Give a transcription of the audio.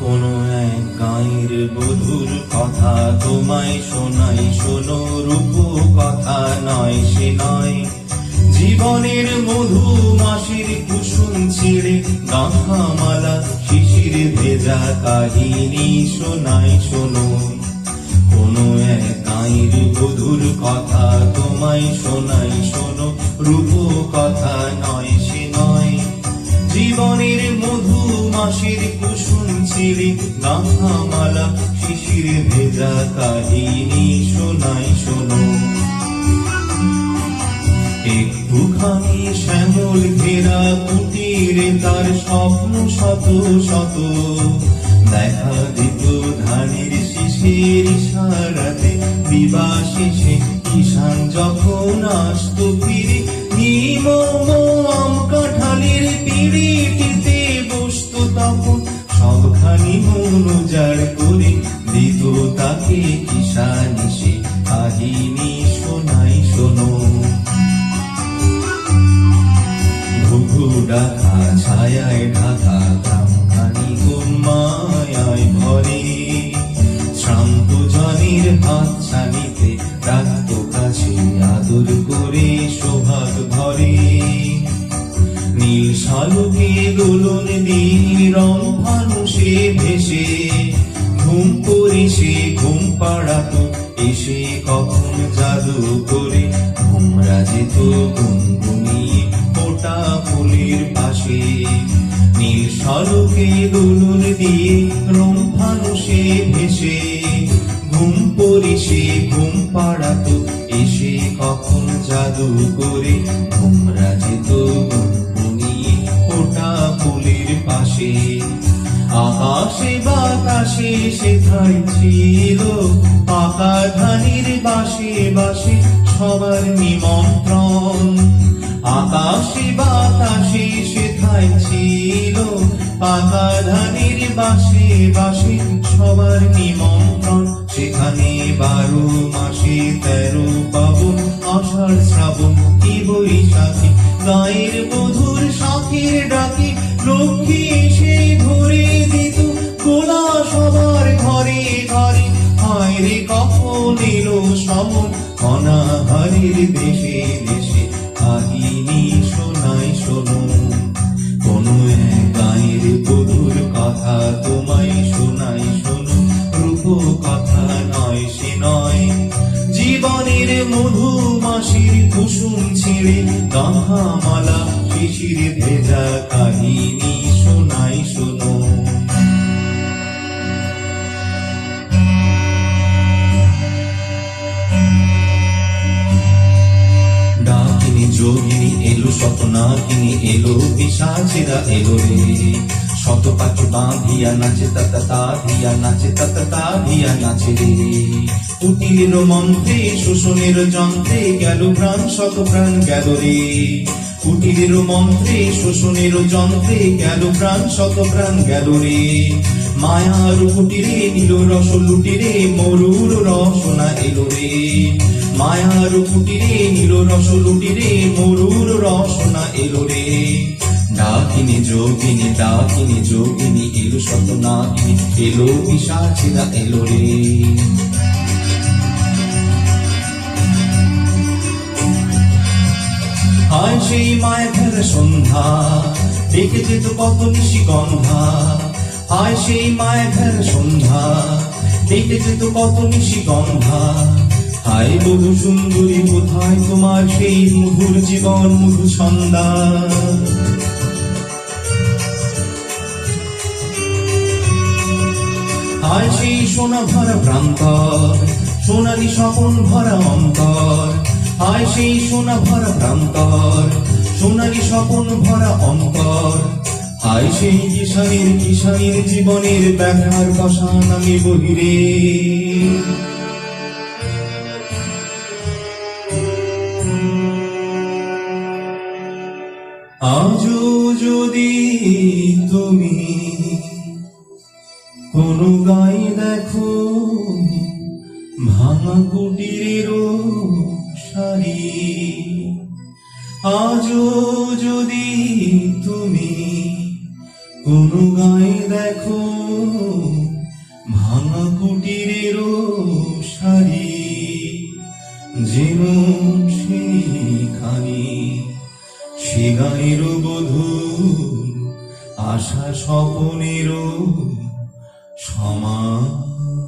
কোন এক গায়ের বধুর কথা তোমায় শোনাই, শোনো রূপ কথা নয়, সে নয়। জীবনের মধু মাসির কুসুম ছিঁড়ে গাঁথা মালা শিশির ভেজা কাহিনী শোনাই, শোনো। কোনো এক গাঁয়ের বধুর কথা তোমায় শোনাই, শোনো রূপ কথা কুসুম ছিঁড়ে গাঁথা মালা শিশির ভেজা কাহিনী শোনাই শোনো। একটুখানি শ্যামল ঘেরা কুটিরে তার স্বপ্ন শত শত। দেখা দিত ধানের শিশির সারাতে বিবাহ শেষে কিষান যখন আসতো ফিরে নিম কাঁঠালের উজাড় করে দিত তাকে কিষান সে। কাহিনী শোনাই শোনো। ঘুঘু ডাকা ঢাকা গ্রামখানি গুমায় ভরে শ্রান্ত জনের হাত ছানিতে ভেসে, ঘুম সে ঘুম পাড়াতো, এসে কখন জাদু করে। ঘুমরা যেত গুনগুনিয়ে ফোটা ফুলের পাশে। নীল শালুকে দোলন দিয়ে রং ফানুষে ভেসে। ঘুম সে ঘুম পাড়াতো, এসে কখন জাদু করে। ঘুমরা যেত গুনগুনিয়ে ফোটা ফুলের পাশে। আকাশে বাতাসে সেথায় ছিল পাকা ধানের বাসে বাসে সবার নিমন্ত্রণ। আকাশে বাতাসে সেথায় ছিল পাকা ধানের বাসে বাসে সবার নিমন্ত্রণ। সেখানে বারো মাসে তেরো পাবন, আষাঢ় শ্রাবণ, কি বৈশাখী গায়ের দেশে দেশে কাহিনী শোনাই শোনো। কোনো গায়ের কথা তোমায় শোনাই শোনো। রূপ কথা নয়, সে নয়। জীবনের মধু মাসির কুসুম ছিঁড়ে গাঁথা মালা শিশির ভেজা কাহিনী শোনাই শোনো। নাকিনি এলো পিসাচেরা এলো রে। শত পাখি বাঁধিয়া নাচে তাত তাধিয়া নাচে তাত তাধিয়া নাচে রে। কুটিলের মন্ত্রে, শোষণের যন্ত্রে গেল প্রাণ, শত প্রাণ গেল রে। কুটিরের মন্ত্রে, শোষণের যন্ত্রে গেল প্রাণ, শত প্রাণ গেল রে। মায়ার কুটিরে নিল রস লুটিরে, মরুর রসনা এলো রে। মায়ার কুটিরে নীল রস লুটিরে, মরুর রসনা এলো রে। ডাকিনি যোগিনী ডাকিনি যোগিনী, এলো শত নাকিনি এলো পিসাচিরা এলো রে। হায় সেই মায়ের সন্ধ্যা দেখে যেত কত নিশি হায় সেই মায়ের সন্ধ্যা দেখে যেত কত নিশি গন্ধা। হায় বহু সুন্দরী, কোথায় তোমার সেই মধুর জীবন, মধু ছন্দা হায় সেই সোনা ভরা প্রান্তর, সোনালি স্বপন ভরা অন্তর। হায় সেই সোনা ভরা প্রান্তর, সোনালি স্বপন ভরা অন্তর। হায় সেই কিষানের কিষানের জীবনের ব্যথার পাশান আমি বহিরে আজও যদি তুমি কোন গাই দেখো, ভাঙা কুটিরের সারি আজও যদি তুমি কোন গায়ে দেখো ভাঙা কুটিরের শাড়ি যেন সেইখানি সে গায়ের বধূ আশা স্বপনেরও সমাধি।